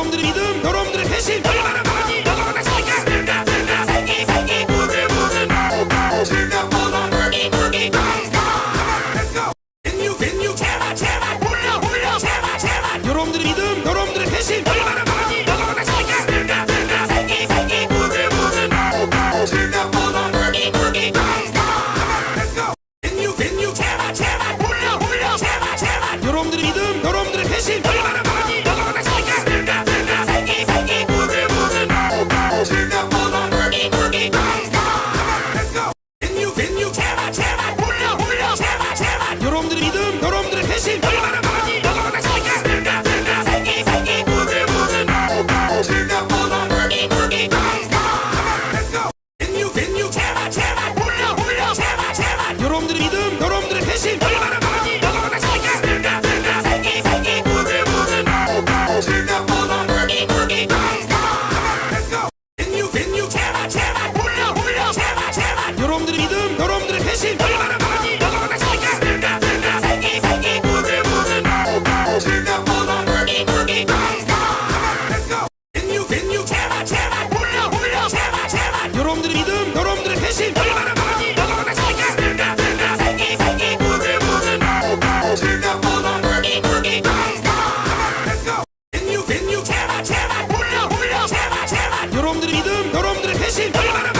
여러분들의 믿음, 여러분들의 배신, 얼마나 많은지 여러분들 생각. 생기 생기 부들 부들 무기 무기. venue, venue, 제발 제발 올려 올려. 제발 제발. 여러분들의 믿음, 여러분들의 배신, 얼마나 많은지 여러분들 생각. 생기 생기 부들 부들 무기. 무기 venue, venue, 제발 제발 올려 올려. 제발 제발. 여러분들의 믿음, 여러분 여러분들의 믿음, 여러분들의 배신, 얼마나 많은지 여러분들 생각. 생기 생기 부들 부들 무기 무기 venue, venue, 제발 제발 올려 올려. 제발 제발. 여러분들의 믿음, 여러분들의 배신, 얼마나 많은지 여러분들 생각. 생기 생기 부들 부들 무기 무기 venue, venue, 제발 제발 올려 올려. 제발 제발. 여러분들의 믿음, 여러분들의 배신, 얼마나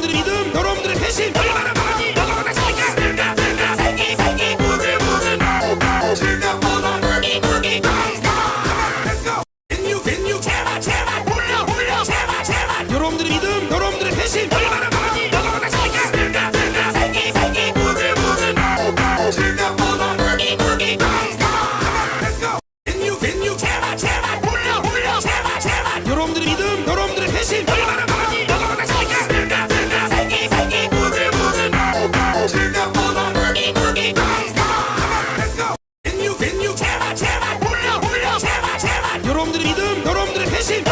여러분들의 믿음, 여러분들의 배신, 여러분들의 믿음, 여러분들의 배신, 얼마나 여러분들의 믿음, 여러분들의 배신.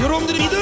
여러분들의 믿음